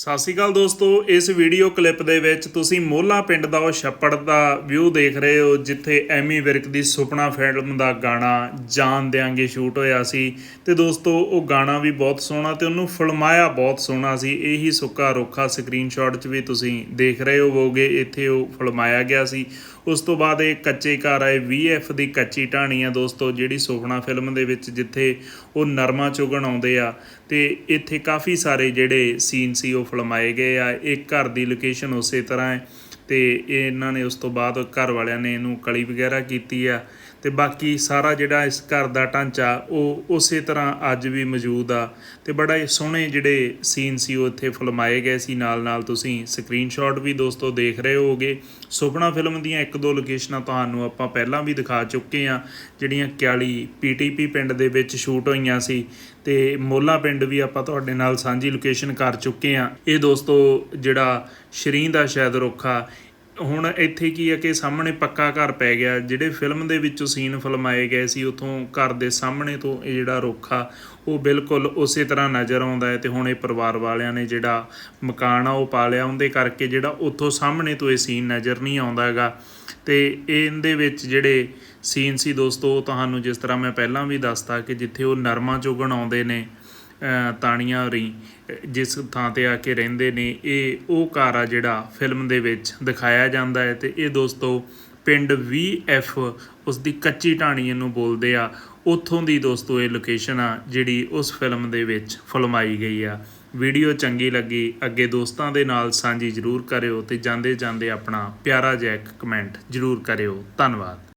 ਸਤਿ ਸ਼੍ਰੀ ਅਕਾਲ ਦੋਸਤੋ, ਇਸ ਵੀਡੀਓ ਕਲਿੱਪ ਦੇ ਵਿੱਚ ਤੁਸੀਂ ਮੋਲਾ ਪਿੰਡ ਦਾ ਉਹ ਛੱਪੜ ਦਾ ਵਿਊ ਦੇਖ ਰਹੇ ਹੋ, ਜਿੱਥੇ ਐਮੀ ਵਿਰਕ ਦੀ ਸੁਪਨਾ ਫਿਲਮ ਦਾ ਗਾਣਾ ਜਾਨ ਦਿਆਂਗੇ ਸ਼ੂਟ ਹੋਇਆ ਸੀ। ਤੇ ਦੋਸਤੋ, ਉਹ ਗਾਣਾ ਵੀ ਬਹੁਤ ਸੋਹਣਾ ਤੇ ਉਹਨੂੰ ਫਿਲਮਾਇਆ ਬਹੁਤ ਸੋਹਣਾ ਸੀ। ਇਹੀ ਸੁੱਕਾ ਰੁੱਖਾ ਸਕਰੀਨਸ਼ਾਟ 'ਚ ਵੀ ਤੁਸੀਂ ਦੇਖ ਰਹੇ ਹੋਵੋਗੇ, ਇੱਥੇ ਉਹ ਫਿਲਮਾਇਆ ਗਿਆ ਸੀ। ਉਸ ਤੋਂ ਬਾਅਦ ਇਹ ਕੱਚੇ ਘਰ ਆਏ VF ਦੀ ਕੱਚੀ ਢਾਣੀ ਆ ਦੋਸਤੋ, ਜਿਹੜੀ ਸੁਪਨਾ ਫਿਲਮ ਦੇ ਵਿੱਚ ਜਿੱਥੇ ਉਹ ਨਰਮਾ ਚੁਗਣ ਆਉਂਦੇ ਆ, ਤੇ ਇੱਥੇ ਕਾਫੀ ਸਾਰੇ ਜਿਹੜੇ ਸੀਨ ਸੀ ਉਹ ਫਿਲਮਾਏ ਗਏ ਆ ਇੱਕ ਘਰ ਦੀ ਲੋਕੇਸ਼ਨ ਉਸੇ ਤਰ੍ਹਾਂ ਹੈ। ਤੇ ਇਹਨਾਂ ਨੇ ਉਸ ਤੋਂ ਬਾਅਦ ਘਰ ਵਾਲਿਆਂ ਨੇ ਇਹਨੂੰ ਕਲੀ ਵਗੈਰਾ ਕੀਤੀ ਆ। ਤੇ ਬਾਕੀ ਸਾਰਾ ਜਿਹੜਾ ਇਸ ਘਰ ਦਾ ਢਾਂਚਾ, ਉਹ ਉਸੇ ਤਰ੍ਹਾਂ ਅੱਜ ਵੀ ਮੌਜੂਦ ਆ। ਤੇ ਬੜਾ ਹੀ ਸੋਹਣੇ ਜਿਹੜੇ ਸੀਨ ਸੀ, ਉਹ ਇੱਥੇ ਫਿਲਮਾਏ ਗਏ ਸੀ। ਨਾਲ ਨਾਲ ਤੁਸੀਂ ਸਕਰੀਨਸ਼ਾਟ ਵੀ ਦੋਸਤੋ ਦੇਖ ਰਹੇ ਹੋਗੇ ਸੁਪਨਾ ਫਿਲਮ ਦੀਆਂ ਇੱਕ ਦੋ ਲੋਕੇਸ਼ਨਾਂ ਤੁਹਾਨੂੰ ਆਪਾਂ ਪਹਿਲਾਂ ਵੀ ਦਿਖਾ ਚੁੱਕੇ ਆ ਜਿਹੜੀਆਂ 41 ਪੀਟੀਪੀ ਪਿੰਡ ਦੇ ਵਿੱਚ ਸ਼ੂਟ ਹੋਈਆਂ ਸੀ। ਤੇ ਮੋਲਾ ਪਿੰਡ ਵੀ ਆਪਾਂ ਤੁਹਾਡੇ ਨਾਲ ਸਾਂਝੀ ਲੋਕੇਸ਼ਨ ਕਰ ਚੁੱਕੇ ਆ ਇਹ ਦੋਸਤੋ ਜਿਹੜਾ ਸ਼ਰੀਂ ਦਾ ਸ਼ਾਇਦ ਰੁੱਖਾ ਹੁਣ ਇੱਥੇ ਕੀ ਹੈ ਕਿ ਸਾਹਮਣੇ ਪੱਕਾ ਘਰ ਪੈ ਗਿਆ। ਜਿਹੜੇ ਫਿਲਮ ਦੇ ਵਿੱਚੋਂ ਸੀਨ ਫਿਲਮਾਏ ਗਏ ਸੀ, ਉਥੋਂ ਘਰ ਦੇ ਸਾਹਮਣੇ ਤੋਂ ਇਹ ਜਿਹੜਾ ਰੁੱਖ ਆ, ਉਹ ਬਿਲਕੁਲ ਉਸੇ ਤਰ੍ਹਾਂ ਨਜ਼ਰ ਆਉਂਦਾ ਹੈ ਤੇ ਹੁਣ ਇਹ ਪਰਿਵਾਰ ਵਾਲਿਆਂ ਨੇ ਜਿਹੜਾ ਮਕਾਨ ਆ, ਉਹ ਪਾ ਲਿਆ। ਉਹਦੇ ਕਰਕੇ ਜਿਹੜਾ ਉੱਥੋਂ ਸਾਹਮਣੇ ਤੋਂ ਇਹ ਸੀਨ ਨਜ਼ਰ ਨਹੀਂ ਆਉਂਦਾ ਹੈਗਾ। ਤੇ ਇਹਦੇ ਵਿੱਚ ਜਿਹੜੇ ਸੀਨ ਸੀ ਦੋਸਤੋ ਤੁਹਾਨੂੰ ਜਿਸ ਤਰ੍ਹਾਂ ਮੈਂ ਪਹਿਲਾਂ ਵੀ ਦੱਸਤਾ ਕਿ ਜਿੱਥੇ ਉਹ ਨਰਮਾ ਚੁਗਣ ਆਉਂਦੇ ਨੇ ਤਾਣੀਆਂ ਹੋਰੀ ਅ, ਜਿਸ ਥਾਂ ਤੇ ਆ ਕੇ ਰਹਿੰਦੇ ਨੇ ਇਹ ਉਹ ਘਰ ਆ ਜਿਹੜਾ ਫਿਲਮ ਦੇ ਵਿੱਚ ਦਿਖਾਇਆ ਜਾਂਦਾ ਹੈ ਤੇ ਇਹ ਦੋਸਤੋ ਪਿੰਡ VF ਉਸ ਦੀ ਕੱਚੀ ਢਾਣੀ ਇਹਨੂੰ ਬੋਲਦੇ ਆ। ਉੱਥੋਂ ਦੀ ਦੋਸਤੋ ਇਹ ਲੋਕੇਸ਼ਨ ਆ ਜਿਹੜੀ ਉਸ ਫਿਲਮ ਦੇ ਵਿੱਚ ਫਿਲਮਾਈ ਗਈ ਆ। ਵੀਡੀਓ ਚੰਗੀ ਲੱਗੀ ਅੱਗੇ ਦੋਸਤਾਂ ਦੇ ਨਾਲ ਸਾਂਝੀ ਜ਼ਰੂਰ ਕਰਿਓ ਤੇ ਜਾਂਦੇ ਜਾਂਦੇ ਆਪਣਾ ਪਿਆਰਾ ਜਿਹਾ ਇੱਕ ਕਮੈਂਟ ਜ਼ਰੂਰ ਕਰਿਓ। ਧੰਨਵਾਦ।